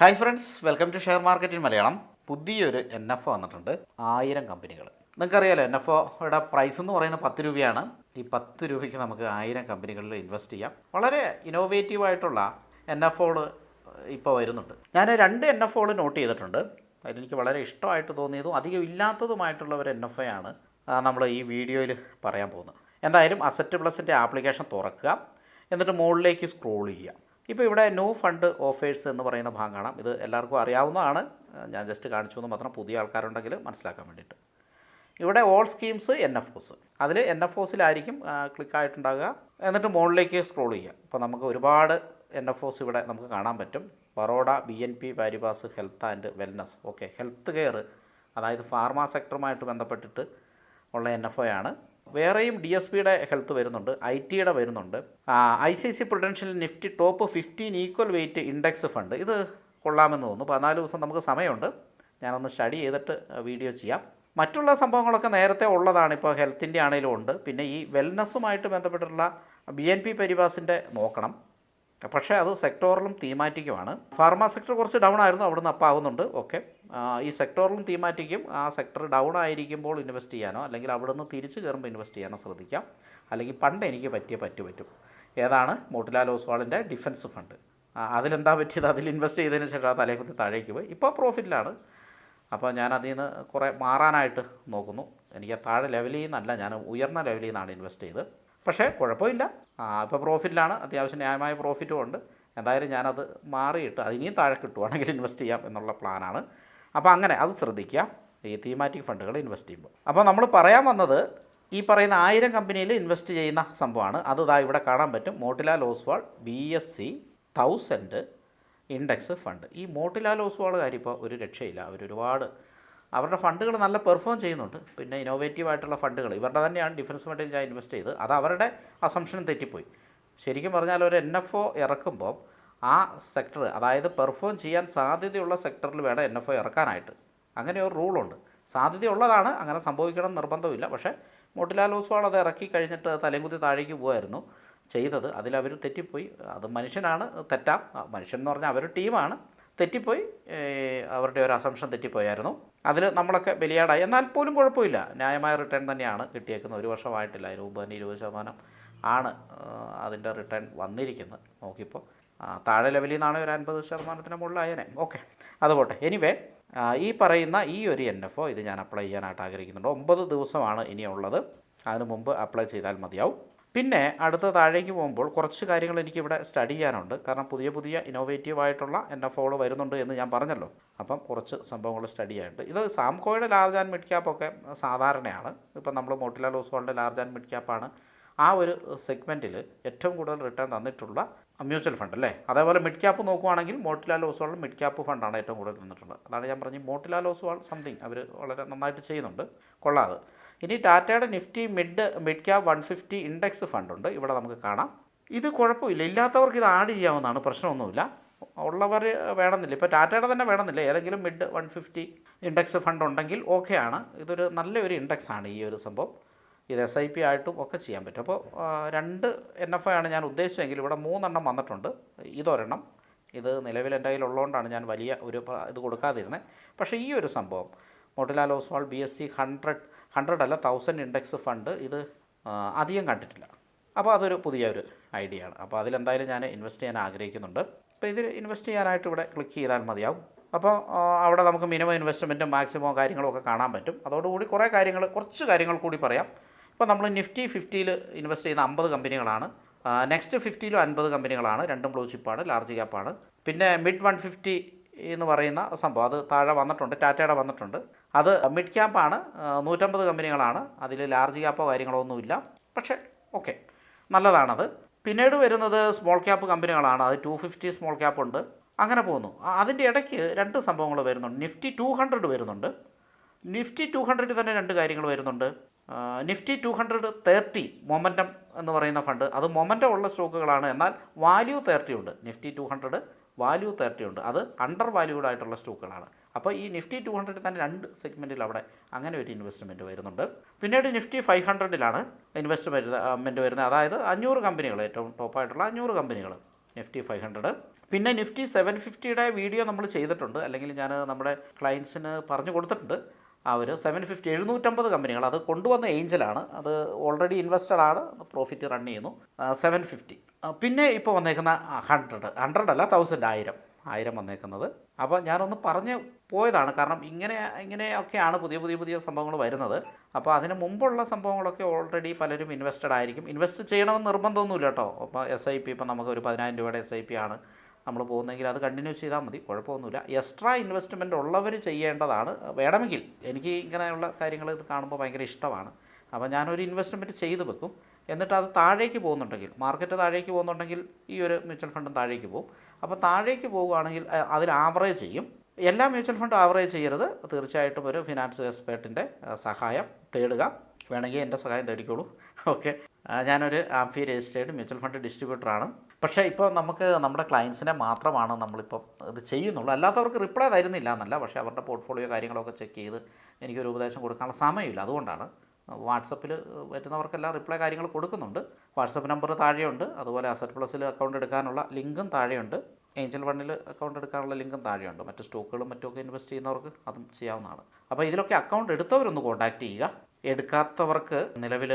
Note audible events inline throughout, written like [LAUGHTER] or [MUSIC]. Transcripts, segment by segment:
Hi friends welcome to share market in Malayalam പുതിയൊരു N F O വന്നിട്ടുണ്ട്. ആയിരം കമ്പനികൾ. നിങ്ങൾക്കറിയാലോ എൻ എഫ് ഒയുടെ പ്രൈസ് എന്ന് പറയുന്നത് പത്ത് രൂപയാണ്. ഈ പത്ത് രൂപയ്ക്ക് നമുക്ക് ആയിരം കമ്പനികളിൽ ഇൻവെസ്റ്റ് ചെയ്യാം. വളരെ ഇന്നോവേറ്റീവ് ആയിട്ടുള്ള എൻ എഫ് ഒകൾ ഇപ്പോൾ വരുന്നുണ്ട്. ഞാൻ രണ്ട് എൻ എഫ് ഒകൾ നോട്ട് ചെയ്തിട്ടുണ്ട്. അതെനിക്ക് വളരെ ഇഷ്ടമായിട്ട് തോന്നിയതും അധികം ഇല്ലാത്തതുമായിട്ടുള്ള ഒരു എൻ എഫ് ഒ ആണ് നമ്മൾ ഈ വീഡിയോയിൽ പറയാൻ പോകുന്നത്. എന്തായാലും അസറ്റ് പ്ലസിന്റെ ആപ്ലിക്കേഷൻ തുറക്കുക. എന്നിട്ട് മുകളിലേക്ക് സ്ക്രോൾ ചെയ്യുക. ഇപ്പോൾ ഇവിടെ ന്യൂ ഫണ്ട് ഓഫേഴ്സ് എന്ന് പറയുന്ന ഭാഗം കാണാം. ഇത് എല്ലാവർക്കും അറിയാവുന്നതാണ്. ഞാൻ ജസ്റ്റ് കാണിച്ചു എന്ന് മാത്രം പുതിയ ആൾക്കാരുണ്ടെങ്കിൽ മനസ്സിലാക്കാൻ വേണ്ടിയിട്ട്. ഇവിടെ all schemes N F Os അതിൽ എൻ എഫ് ഒസിലായിരിക്കും ക്ലിക്ക് ആയിട്ടുണ്ടാകുക എന്നിട്ട് മുകളിലേക്ക് സ്ക്രോൾ ചെയ്യുക. അപ്പോൾ നമുക്ക് ഒരുപാട് എൻ എഫ് ഒസ് ഇവിടെ നമുക്ക് കാണാൻ പറ്റും. Baroda B N P Paribas health and wellness. Okay health care അതായത് ഫാർമ സെക്ടറുമായിട്ട് ബന്ധപ്പെട്ടിട്ട് ഉള്ള എൻ എഫ് ഒ ആണ്. വേറെയും ഡി എസ് പിയുടെ ഹെൽത്ത് വരുന്നുണ്ട് ഐ ടിയുടെ വരുന്നുണ്ട്. I C C prudential nifty top fifteen equal weight index fund ഇത് കൊള്ളാമെന്ന് തോന്നുന്നു. പതിനാല് ദിവസം നമുക്ക് സമയമുണ്ട്. ഞാനൊന്ന് സ്റ്റഡി ചെയ്തിട്ട് വീഡിയോ ചെയ്യാം. മറ്റുള്ള സംഭവങ്ങളൊക്കെ നേരത്തെ ഉള്ളതാണ്. ഇപ്പോൾ ഹെൽത്തിന്റെ ആണെങ്കിലും ഉണ്ട്. പിന്നെ ഈ വെൽനസ്സുമായിട്ട് ബന്ധപ്പെട്ടിട്ടുള്ള ബി എൻ പി പരിവാസിന്റെ നോക്കണം. പക്ഷേ അത് സെക്ടോറിലും തീമാറ്റിക്കുമാണ് ഫാർമ സെക്ടർ കുറച്ച് ഡൗൺ ആയിരുന്നു. അവിടുന്ന് അപ്പം ആവുന്നുണ്ട്. ഓക്കെ ഈ സെക്ടറിലും തീമാറ്റിക്കും. ആ സെക്ടർ ഡൗൺ ആയിരിക്കുമ്പോൾ ഇൻവെസ്റ്റ് ചെയ്യാനോ അല്ലെങ്കിൽ അവിടെ നിന്ന് തിരിച്ച് കയറുമ്പോൾ ഇൻവെസ്റ്റ് ചെയ്യാനോ ശ്രദ്ധിക്കാം. അല്ലെങ്കിൽ പണ്ട് എനിക്ക് പറ്റിയ പറ്റു പറ്റും. ഏതാണ്? മോട്ടിലാൽ ഓസ്വാളിന്റെ ഡിഫൻസ് ഫണ്ട് അതിലെന്താ പറ്റിയത്? അതിൽ ഇൻവെസ്റ്റ് ചെയ്തതിന് ശേഷം ആ തലേക്കുത്തി താഴേക്ക് പോയി. ഇപ്പോൾ പ്രോഫിറ്റിലാണ് അപ്പോൾ ഞാൻ അതിൽ നിന്ന് കുറേ മാറാനായിട്ട് നോക്കുന്നു. എനിക്ക് താഴെ ലെവലിൽ നിന്നല്ല ഞാൻ ഉയർന്ന ലെവലിൽ നിന്നാണ് ഇൻവെസ്റ്റ് ചെയ്ത് പക്ഷേ കുഴപ്പമില്ല. ഇപ്പോൾ പ്രോഫിറ്റിലാണ് അത്യാവശ്യം ന്യായമായ പ്രോഫിറ്റും ഉണ്ട്. എന്തായാലും ഞാനത് മാറിയിട്ട് അതിനിയും താഴെ കിട്ടുവാണെങ്കിൽ ഇൻവെസ്റ്റ് ചെയ്യാം എന്നുള്ള പ്ലാനാണ് അപ്പോൾ അങ്ങനെ അത് ശ്രദ്ധിക്കുക. ഈ തീമാറ്റിക് ഫണ്ടുകൾ ഇൻവെസ്റ്റ് ചെയ്യുമ്പോൾ. അപ്പോൾ നമ്മൾ പറയാൻ വന്നത് ഈ പറയുന്ന ആയിരം കമ്പനിയിൽ ഇൻവെസ്റ്റ് ചെയ്യുന്ന സംഭവമാണ്. അത് ഇതാ ഇവിടെ കാണാൻ പറ്റും. Motilal Oswal B S C thousand index fund ഈ മോട്ടിലാൽ ഓസ്വാൾ കാര്യം ഇപ്പോൾ ഒരു രക്ഷയില്ല. അവരൊരുപാട് അവരുടെ ഫണ്ടുകൾ നല്ല പെർഫോം ചെയ്യുന്നുണ്ട്. പിന്നെ ഇന്നോവേറ്റീവ് ആയിട്ടുള്ള ഫണ്ടുകൾ. ഇവരുടെ തന്നെയാണ് ഡിഫൻസ് ഫണ്ടിൽ ഞാൻ ഇൻവെസ്റ്റ് ചെയ്ത് അത് അവരുടെ അസംഷൻ തെറ്റിപ്പോയി. ശരിക്കും പറഞ്ഞാൽ ഒരു എൻ എഫ് ഒ ഇറക്കുമ്പോൾ ആ സെക്ടർ അതായത് പെർഫോം ചെയ്യാൻ സാധ്യതയുള്ള സെക്ടറിൽ വേണം എൻ എഫ് ഐ ഇറക്കാനായിട്ട്. അങ്ങനെ ഒരു റൂളുണ്ട് സാധ്യതയുള്ളതാണ് അങ്ങനെ സംഭവിക്കണം നിർബന്ധമില്ല. പക്ഷേ മോട്ടിലാൽ ഓസ്വാൾ അത് ഇറക്കി കഴിഞ്ഞിട്ട് തലകുത്തി താഴേക്ക് പോകുമായിരുന്നു ചെയ്തത്. അതിലവർ തെറ്റിപ്പോയി. അത് മനുഷ്യനാണ് തെറ്റാം. മനുഷ്യൻ എന്ന് പറഞ്ഞാൽ അവർ ടീമാണ് തെറ്റിപ്പോയി. അവരുടെ ഒരു അസംഷൻ തെറ്റിപ്പോയായിരുന്നു. അതിൽ നമ്മളൊക്കെ ബലിയാടായി. എന്നാൽ പോലും കുഴപ്പമില്ല. ന്യായമായ റിട്ടേൺ തന്നെയാണ് കിട്ടിയേക്കുന്നത്. ഒരു വർഷമായിട്ടില്ല. അതിന് മുമ്പ് തന്നെ ഇരുപത് ശതമാനം ആണ് അതിന്റെ റിട്ടേൺ വന്നിരിക്കുന്നത്. നോക്കിയപ്പോൾ താഴെ ലെവലിൽ നിന്നാണ് ഒരു അൻപത് ശതമാനത്തിന് മുകളിലായനെ. ഓക്കെ അതുപോട്ടെ എനിവേ ഈ പറയുന്ന ഈ ഒരു എൻ എഫ് ഒ ഇത് ഞാൻ അപ്ലൈ ചെയ്യാനായിട്ട് ആഗ്രഹിക്കുന്നുണ്ട്. ഒമ്പത് ദിവസമാണ് ഇനിയുള്ളത്. അതിന് മുമ്പ് അപ്ലൈ ചെയ്താൽ മതിയാവും. പിന്നെ അടുത്ത താഴേക്ക് പോകുമ്പോൾ കുറച്ച് കാര്യങ്ങൾ എനിക്കിവിടെ സ്റ്റഡി ചെയ്യാനുണ്ട്. കാരണം പുതിയ പുതിയ ഇന്നോവേറ്റീവ് ആയിട്ടുള്ള എഫ് ഒകൾ വരുന്നുണ്ട് എന്ന് ഞാൻ പറഞ്ഞല്ലോ. അപ്പം കുറച്ച് സംഭവങ്ങൾ സ്റ്റഡി ചെയ്യാനുണ്ട്. ഇത് സാംകോയുടെ ലാർജ് ആൻഡ് മിഡ് ക്യാപ്പൊക്കെ സാധാരണയാണ്. ഇപ്പം നമ്മൾ മോട്ടിലാൽ ഓസ്വാളിന്റെ ലാർജ് ആൻഡ് മിഡ് ക്യാപ്പാണ് ആ ഒരു സെഗ്മെന്റിൽ ഏറ്റവും കൂടുതൽ റിട്ടേൺ തന്നിട്ടുള്ള മ്യൂച്വൽ ഫണ്ട് അല്ലേ? അതേപോലെ മിഡ് ക്യാപ്പ് നോക്കുവാണെങ്കിൽ മോട്ടിലാൽ ഓസ്വാൾ മിഡ് ക്യാപ്പ് ഫണ്ടാണ് ഏറ്റവും കൂടുതൽ നിന്നിട്ടുള്ളത് അതാണ് ഞാൻ പറഞ്ഞത് മോട്ടിലാൽ ഓസ്വാൾ സംതിങ് അവർ വളരെ നന്നായിട്ട് ചെയ്യുന്നുണ്ട്. കൊള്ളാതെ ഇനി ടാറ്റയുടെ nifty mid mid cap one fifty index ഫണ്ടുണ്ട് ഇവിടെ നമുക്ക് കാണാം. ഇത് കുഴപ്പമില്ല. ഇല്ലാത്തവർക്ക് ഇത് ആഡ് ചെയ്യാവുന്നതാണ്. പ്രശ്നമൊന്നുമില്ല. ഉള്ളവർ വേണമെന്നില്ല. ഇപ്പോൾ ടാറ്റയുടെ തന്നെ വേണമെന്നില്ല. ഏതെങ്കിലും mid one fifty index fund ഉണ്ടെങ്കിൽ ഓക്കെ ആണ്. ഇതൊരു നല്ലൊരു ഇൻഡെക്സ് ആണ് ഈ ഒരു സംഭവം. ഇത് എസ് ഐ പി ആയിട്ടും ഒക്കെ ചെയ്യാൻ പറ്റും. അപ്പോൾ രണ്ട് എൻ എഫ് ഐ ആണ് ഞാൻ ഉദ്ദേശിച്ചെങ്കിൽ ഇവിടെ മൂന്നെണ്ണം വന്നിട്ടുണ്ട്. ഇതൊരെണ്ണം. ഇത് നിലവിൽ എന്റെ കയ്യിലുള്ളതുകൊണ്ടാണ് ഞാൻ വലിയ ഒരു ഇത് കൊടുക്കാതിരുന്നത് പക്ഷേ ഈ ഒരു സംഭവം Motilal Oswal B S C hundred hundred അല്ല തൗസൻഡ് ഇൻഡെക്സ് ഫണ്ട് ഇത് അധികം കണ്ടിട്ടില്ല. അപ്പോൾ അതൊരു പുതിയ ഒരു ഐഡിയ ആണ്. അപ്പോൾ അതിലെന്തായാലും ഞാൻ ഇൻവെസ്റ്റ് ചെയ്യാൻ ആഗ്രഹിക്കുന്നുണ്ട്. അപ്പോൾ ഇതിൽ ഇൻവെസ്റ്റ് ചെയ്യാനായിട്ട് ഇവിടെ ക്ലിക്ക് ചെയ്താൽ മതിയാവും. അപ്പോൾ അവിടെ നമുക്ക് മിനിമം ഇൻവെസ്റ്റ്മെന്റും മാക്സിമം കാര്യങ്ങളും ഒക്കെ കാണാൻ പറ്റും. അതോടുകൂടി കുറേ കാര്യങ്ങൾ കുറച്ച് കാര്യങ്ങൾ കൂടി പറയാം. ഇപ്പോൾ നമ്മൾ നിഫ്റ്റി ഫിഫ്റ്റിയിൽ ഇൻവെസ്റ്റ് ചെയ്യുന്ന അമ്പത് കമ്പനികളാണ്. നെക്സ്റ്റ് ഫിഫ്റ്റിയിലും അൻപത് കമ്പനികളാണ്. രണ്ടും ബ്ലൂ ചിപ്പാണ് ലാർജ് ക്യാപ്പാണ്. പിന്നെ മിഡ് വൺ ഫിഫ്റ്റി എന്ന് പറയുന്ന സംഭവം അത് താഴെ വന്നിട്ടുണ്ട് ടാറ്റയുടെ വന്നിട്ടുണ്ട്. അത് മിഡ് ക്യാപ്പാണ് നൂറ്റമ്പത് കമ്പനികളാണ്. അതിൽ ലാർജ് ക്യാപ്പോ കാര്യങ്ങളോ ഒന്നുമില്ല പക്ഷേ ഓക്കെ നല്ലതാണത്. പിന്നീട് വരുന്നത് സ്മോൾ ക്യാപ്പ് കമ്പനികളാണ്. അത് ടു ഫിഫ്റ്റി സ്മോൾ ക്യാപ്പ് ഉണ്ട് അങ്ങനെ പോകുന്നു. അതിന്റെ ഇടയ്ക്ക് രണ്ട് സംഭവങ്ങൾ വരുന്നുണ്ട്. നിഫ്റ്റി ടു ഹൺഡ്രഡ് വരുന്നുണ്ട്. നിഫ്റ്റി ടു ഹൺഡ്രഡിൽ തന്നെ രണ്ട് കാര്യങ്ങൾ വരുന്നുണ്ട്. Nifty two hundred thirty momentum എന്ന് പറയുന്ന ഫണ്ട് അത് മൊമെന്റം ഉള്ള സ്റ്റോക്കുകളാണ് എന്നാൽ വാല്യൂ തേർട്ടി ഉണ്ട്. Nifty two hundred value thirty ഉണ്ട്. അത് അണ്ടർ വാല്യൂഡ് ആയിട്ടുള്ള സ്റ്റോക്കുകളാണ് അപ്പോൾ ഈ നിഫ്റ്റി ടു ഹൺഡ്രഡിൽ തന്നെ രണ്ട് സെഗ്മെന്റിൽ അവിടെ അങ്ങനെ ഒരു ഇൻവെസ്റ്റ്മെന്റ് വരുന്നുണ്ട്. പിന്നീട് നിഫ്റ്റി ഫൈവ് ഹൺഡ്രഡിലാണ് ഇൻവെസ്റ്റ്മെന്റ് വരുന്നത്. അതായത് അഞ്ഞൂറ് കമ്പനികൾ ഏറ്റവും ടോപ്പായിട്ടുള്ള അഞ്ഞൂറ് കമ്പനികൾ നിഫ്റ്റി ഫൈവ് ഹൺഡ്രഡ് പിന്നെ നിഫ്റ്റി സെവൻ ഫിഫ്റ്റിയുടെ വീഡിയോ നമ്മൾ ചെയ്തിട്ടുണ്ട്. അല്ലെങ്കിൽ ഞാൻ നമ്മുടെ ക്ലയൻസിന് പറഞ്ഞു കൊടുത്തിട്ടുണ്ട്. അവർ സെവൻ ഫിഫ്റ്റി എഴുന്നൂറ്റമ്പത് കമ്പനികൾ. അത് കൊണ്ടുവന്ന ഏഞ്ചലാണ്. അത് ഓൾറെഡി ഇൻവെസ്റ്റഡ് ആണ്. പ്രോഫിറ്റ് റൺ ചെയ്യുന്നു. സെവൻ ഫിഫ്റ്റി പിന്നെ ഇപ്പോൾ വന്നേക്കുന്ന ഹൺഡ്രഡ് ഹൺഡ്രഡ് അല്ല തൗസൻഡ് ആയിരം. ആയിരം വന്നേക്കുന്നത്. അപ്പോൾ ഞാനൊന്ന് പറഞ്ഞ് പോയതാണ്. കാരണം ഇങ്ങനെ ഇങ്ങനെയൊക്കെയാണ് പുതിയ പുതിയ പുതിയ സംഭവങ്ങൾ വരുന്നത്. അപ്പോൾ അതിന് മുമ്പുള്ള സംഭവങ്ങളൊക്കെ ഓൾറെഡി പലരും ഇൻവെസ്റ്റഡ് ആയിരിക്കും. ഇൻവെസ്റ്റ് ചെയ്യണമെന്ന് നിർബന്ധമൊന്നുമില്ല കേട്ടോ. അപ്പോൾ എസ് ഐ പി ഇപ്പം നമുക്ക് ഒരു പതിനായിരം രൂപയുടെ എസ് ഐ പി ആണ്. നമ്മൾ പോകുന്നെങ്കിൽ അത് കണ്ടിന്യൂ ചെയ്താൽ മതി. കുഴപ്പമൊന്നുമില്ല. എക്സ്ട്രാ ഇൻവെസ്റ്റ്മെന്റ് ഉള്ളവർ ചെയ്യേണ്ടതാണ്. വേണമെങ്കിൽ എനിക്ക് ഇങ്ങനെയുള്ള കാര്യങ്ങൾ ഇത് കാണുമ്പോൾ ഭയങ്കര ഇഷ്ടമാണ്. അപ്പോൾ ഞാനൊരു ഇൻവെസ്റ്റ്മെന്റ് ചെയ്ത് വെക്കും. എന്നിട്ട് അത് താഴേക്ക് പോകുന്നുണ്ടെങ്കിൽ മാർക്കറ്റ് താഴേക്ക് പോകുന്നുണ്ടെങ്കിൽ ഈ ഒരു മ്യൂച്വൽ ഫണ്ടും താഴേക്ക് പോകും. അപ്പോൾ താഴേക്ക് പോവുകയാണെങ്കിൽ അതിൽ ആവറേജ് ചെയ്യും. എല്ലാ മ്യൂച്വൽ ഫണ്ടും ആവറേജ് ചെയ്യരുത്. തീർച്ചയായിട്ടും ഒരു ഫിനാൻസ് എക്സ്പേർട്ടിന്റെ സഹായം തേടുക. വേണമെങ്കിൽ എന്റെ സഹായം തേടിക്കോളൂ. ഓക്കെ. ഞാനൊരു ആംഫി രജിസ്റ്റേർഡ് മ്യൂച്വൽ ഫണ്ട് ഡിസ്ട്രിബ്യൂട്ടറാണ്. പക്ഷേ ഇപ്പോൾ നമുക്ക് നമ്മുടെ ക്ലയൻസിനെ മാത്രമാണ് നമ്മളിപ്പോൾ ഇത് ചെയ്യുന്നുള്ളൂ. അല്ലാത്തവർക്ക് റിപ്ലൈ തരുന്നില്ല എന്നല്ല. പക്ഷേ അവരുടെ പോർട്ട്ഫോളിയോ കാര്യങ്ങളൊക്കെ ചെക്ക് ചെയ്ത് എനിക്കൊരു ഉപദേശം കൊടുക്കാനുള്ള സമയമില്ല. അതുകൊണ്ടാണ് വാട്സപ്പിൽ വരുന്നവർക്കെല്ലാം റിപ്ലൈ കാര്യങ്ങൾ കൊടുക്കുന്നുണ്ട്. വാട്സപ്പ് നമ്പർ താഴെയുണ്ട്. അതുപോലെ അസറ്റ് പ്ലസിൽ അക്കൗണ്ട് എടുക്കാനുള്ള ലിങ്കും താഴെയുണ്ട്. ഏഞ്ചൽ വണ്ണിൽ അക്കൗണ്ട് എടുക്കാനുള്ള ലിങ്കും താഴെയുണ്ട്. മറ്റ് സ്റ്റോക്കുകളും മറ്റുമൊക്കെ ഇൻവെസ്റ്റ് ചെയ്യുന്നവർക്ക് അതും ചെയ്യാവുന്നതാണ്. അപ്പോൾ ഇതിലൊക്കെ അക്കൗണ്ട് എടുത്തവരൊന്ന് കോൺടാക്റ്റ് ചെയ്യുക. എടുക്കാത്തവർക്ക് നിലവിൽ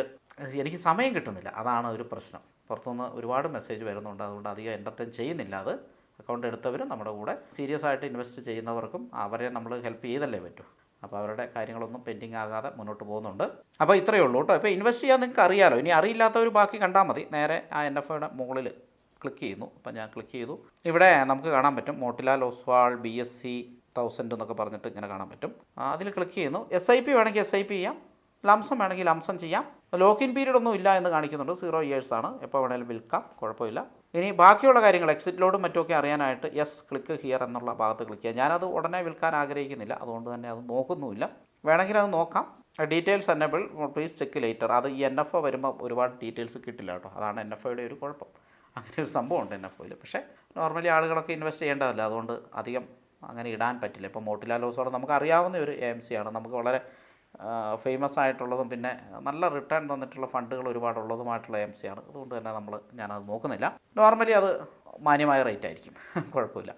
എനിക്ക് സമയം കിട്ടുന്നില്ല. അതാണ് ഒരു പ്രശ്നം. പുറത്തുനിന്ന് ഒരുപാട് മെസ്സേജ് വരുന്നുണ്ട്. അതുകൊണ്ട് അധികം എന്റർടൈൻ ചെയ്യുന്നില്ല അത്. അക്കൗണ്ട് എടുത്തവരും നമ്മുടെ കൂടെ സീരിയസ് ആയിട്ട് ഇൻവെസ്റ്റ് ചെയ്യുന്നവർക്കും അവരെ നമ്മൾ ഹെൽപ്പ് ചെയ്തല്ലേ പറ്റൂ. അപ്പോൾ അവരുടെ കാര്യങ്ങളൊന്നും പെൻഡിങ് ആകാതെ മുന്നോട്ട് പോകുന്നുണ്ട്. അപ്പോൾ ഇത്രയേ ഉള്ളൂ കേട്ടോ. ഇപ്പോൾ ഇൻവെസ്റ്റ് ചെയ്യാൻ നിങ്ങൾക്ക് അറിയാലോ. ഇനി അറിയില്ലാത്തവർ ബാക്കി കണ്ടാൽ മതി. നേരെ ആ എൻ എഫ് ഐയുടെ മുകളിൽ ക്ലിക്ക് ചെയ്യുന്നു. അപ്പോൾ ഞാൻ ക്ലിക്ക് ചെയ്തു. ഇവിടെ നമുക്ക് കാണാൻ പറ്റും Motilal Oswal B S C thousand എന്നൊക്കെ പറഞ്ഞിട്ട് ഇങ്ങനെ കാണാൻ പറ്റും. അതിൽ ക്ലിക്ക് ചെയ്യുന്നു. എസ് ഐ പി വേണമെങ്കിൽ എസ് ഐ പി ചെയ്യാം. ലംസം വേണമെങ്കിൽ ലംസം ചെയ്യാം. ലോക്കിൻ പീരീഡ് ഒന്നും ഇല്ല എന്ന് കാണിക്കുന്നുണ്ട്. സീറോ ഇയേഴ്സ് ആണ്. എപ്പോൾ വേണമെങ്കിലും വിൽക്കാം. കുഴപ്പമില്ല. ഇനി ബാക്കിയുള്ള കാര്യങ്ങൾ എക്സിറ്റ് ലോഡും മറ്റുമൊക്കെ അറിയാനായിട്ട് യെസ് ക്ലിക്ക് ഹിയർ എന്നുള്ള ഭാഗത്ത് ക്ലിക്ക് ചെയ്യാം. ഞാനത് ഉടനെ വിൽക്കാൻ ആഗ്രഹിക്കുന്നില്ല. അതുകൊണ്ട് തന്നെ അത് നോക്കുന്നുമില്ല. വേണമെങ്കിൽ അത് നോക്കാം. Details enable please check later അത് ഈ എൻ എഫ് ഒ വരുമ്പോൾ ഒരുപാട് ഡീറ്റെയിൽസ് കിട്ടില്ല കേട്ടോ. അതാണ് എൻ എഫ് ഒയുടെ ഒരു കുഴപ്പം. അങ്ങനെ ഒരു സംഭവമുണ്ട് എൻ എഫ് ഒയിൽ പക്ഷേ നോർമലി ആളുകളൊക്കെ ഇൻവെസ്റ്റ് ചെയ്യേണ്ടതല്ല? അതുകൊണ്ട് അധികം അങ്ങനെ ഇടാൻ പറ്റില്ല. ഇപ്പോൾ മോട്ടിലാൽ ഹൗസോടെ നമുക്ക് അറിയാവുന്ന ഒരു എ എം സി ആണ്. നമുക്ക് വളരെ ഫേമസ് ആയിട്ടുള്ളതും പിന്നെ നല്ല റിട്ടേൺ തന്നിട്ടുള്ള ഫണ്ടുകൾ ഒരുപാടുള്ളതുമായിട്ടുള്ള എം സി ആണ്. അതുകൊണ്ട് തന്നെ നമ്മൾ ഞാനത് നോക്കുന്നില്ല. നോർമലി അത് മാന്യമായ റേറ്റ് ആയിരിക്കും. [LAUGHS] കുഴപ്പമില്ല.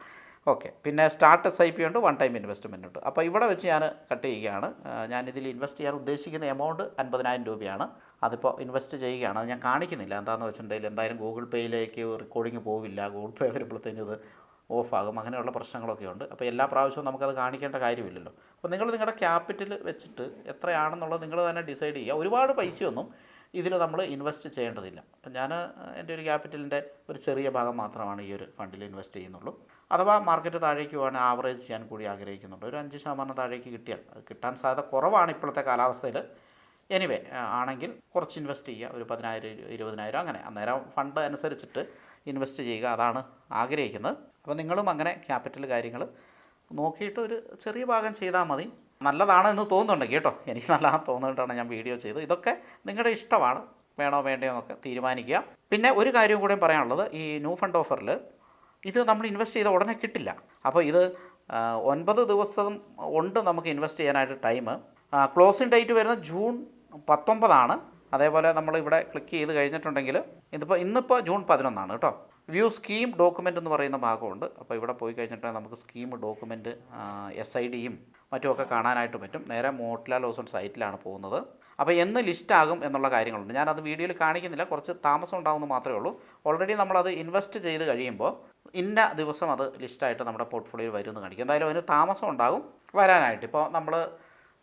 ഓക്കെ പിന്നെ സ്റ്റാർട്ട് എസ് ഐ പി ഉണ്ട് വൺ ടൈം ഇൻവെസ്റ്റ്മെന്റ് ഉണ്ട്. അപ്പോൾ ഇവിടെ വെച്ച് ഞാൻ കട്ട് ചെയ്യുകയാണ്. ഞാൻ ഇതിൽ ഇൻവെസ്റ്റ് ചെയ്യാൻ ഉദ്ദേശിക്കുന്ന എമൗണ്ട് അൻപതിനായിരം രൂപയാണ്. അതിപ്പോൾ ഇൻവെസ്റ്റ് ചെയ്യുകയാണ്. അത് ഞാൻ കാണിക്കുന്നില്ല. എന്താണെന്ന് വെച്ചിട്ടുണ്ടെങ്കിൽ എന്തായാലും ഗൂഗിൾ പേയിലേക്ക് റെക്കോർഡിങ് പോവില്ല. ഗൂഗിൾ പേ വരുമ്പോഴത്തേനും ഇത് ഓഫാകും. അങ്ങനെയുള്ള പ്രശ്നങ്ങളൊക്കെ ഉണ്ട്. അപ്പോൾ എല്ലാ പ്രാവശ്യവും നമുക്കത് കാണിക്കേണ്ട കാര്യമില്ലല്ലോ. അപ്പോൾ നിങ്ങൾ നിങ്ങളുടെ ക്യാപിറ്റൽ വെച്ചിട്ട് എത്രയാണെന്നുള്ളത് നിങ്ങൾ തന്നെ ഡിസൈഡ് ചെയ്യുക. ഒരുപാട് പൈസയൊന്നും ഇതിൽ നമ്മൾ ഇൻവെസ്റ്റ് ചെയ്യേണ്ടതില്ല. അപ്പം ഞാൻ എന്റെ ഒരു ക്യാപിറ്റലിന്റെ ഒരു ചെറിയ ഭാഗം മാത്രമാണ് ഈ ഒരു ഫണ്ടിൽ ഇൻവെസ്റ്റ് ചെയ്യുന്നുള്ളൂ. അഥവാ മാർക്കറ്റ് താഴേക്ക് പോകാൻ ആവറേജ് ചെയ്യാൻ കൂടി ആഗ്രഹിക്കുന്നുണ്ട്. ഒരു അഞ്ച് ശതമാനം താഴേക്ക് കിട്ടിയാൽ അത് കിട്ടാൻ സാധ്യത കുറവാണ് ഇപ്പോഴത്തെ കാലാവസ്ഥയിൽ എനിവേ ആണെങ്കിൽ കുറച്ച് ഇൻവെസ്റ്റ് ചെയ്യുക. ഒരു പതിനായിരം ഇരു- ഇരുപതിനായിരം അങ്ങനെ. അന്നേരം ഫണ്ട് അനുസരിച്ചിട്ട് ഇൻവെസ്റ്റ് ചെയ്യുക അതാണ് ആഗ്രഹിക്കുന്നത്. അപ്പോൾ നിങ്ങളും അങ്ങനെ ക്യാപിറ്റൽ കാര്യങ്ങൾ നോക്കിയിട്ട് ഒരു ചെറിയ ഭാഗം ചെയ്താൽ മതി. നല്ലതാണ് എന്ന് തോന്നുന്നുണ്ടെങ്കിൽ കേട്ടോ. എനിക്ക് നല്ലതാണെന്ന് തോന്നുന്നുകൊണ്ടാണ് ഞാൻ വീഡിയോ ചെയ്തത്. ഇതൊക്കെ നിങ്ങളുടെ ഇഷ്ടമാണ്. വേണോ വേണ്ടയോ എന്നൊക്കെ തീരുമാനിക്കുക. പിന്നെ ഒരു കാര്യം കൂടെ പറയാനുള്ളത്. ഈ ന്യൂ ഫണ്ട് ഓഫറിൽ ഇത് നമ്മൾ ഇൻവെസ്റ്റ് ചെയ്ത ഉടനെ കിട്ടില്ല. അപ്പോൾ ഇത് ഒൻപത് ദിവസം ഉണ്ട് നമുക്ക് ഇൻവെസ്റ്റ് ചെയ്യാനായിട്ട് ടൈം. ക്ലോസിംഗ് ഡേറ്റ് വരുന്നത് ജൂൺ പത്തൊമ്പതാണ്. അതേപോലെ നമ്മൾ ഇവിടെ ക്ലിക്ക് ചെയ്ത് കഴിഞ്ഞിട്ടുണ്ടെങ്കിൽ ഇതിപ്പോൾ ഇന്നിപ്പോൾ ജൂൺ പതിനൊന്നാണ് കേട്ടോ. വ്യൂ സ്കീം ഡോക്യുമെന്റ് എന്ന് പറയുന്ന ഭാഗമുണ്ട്. അപ്പോൾ ഇവിടെ പോയി കഴിഞ്ഞിട്ടുണ്ടെങ്കിൽ നമുക്ക് സ്കീം ഡോക്യുമെന്റ് എസ് ഐ ഡിയും മറ്റുമൊക്കെ കാണാനായിട്ട് പറ്റും. നേരെ മോട്ടിലാൽ ഓസൺ സൈറ്റിലാണ് പോകുന്നത്. അപ്പോൾ എന്ന് ലിസ്റ്റ് ആകും എന്നുള്ള കാര്യങ്ങളുണ്ട്. ഞാനത് വീഡിയോയിൽ കാണിക്കുന്നില്ല. കുറച്ച് താമസം ഉണ്ടാകുമെന്ന് മാത്രമേ ഉള്ളൂ. ഓൾറെഡി നമ്മളത് ഇൻവെസ്റ്റ് ചെയ്ത് കഴിയുമ്പോൾ ഇന്ന ദിവസം അത് ലിസ്റ്റായിട്ട് നമ്മുടെ പോർട്ട്ഫോളിയോയിൽ വരുമെന്ന് കാണിക്കും. എന്തായാലും അതിന് താമസം ഉണ്ടാകും. വരാനായിട്ട്. ഇപ്പോൾ നമ്മൾ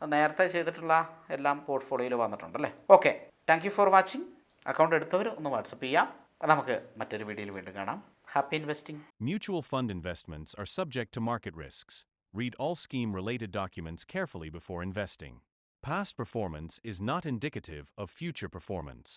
നേരത്തെ ചെയ്തിട്ടുള്ള എല്ലാം പോർട്ട്ഫോളിയോയിൽ വന്നിട്ടുണ്ടല്ലേ okay Thank you for watching account എടുത്തവർ ഒന്ന് വാട്സപ്പ് ചെയ്യാം നമുക്ക് മറ്റൊരു വീഡിയോയിൽ വീണ്ടും കാണാം happy investing Mutual fund investments are subject to market risks. Read all scheme related documents carefully before investing. Past performance is not indicative of future performance.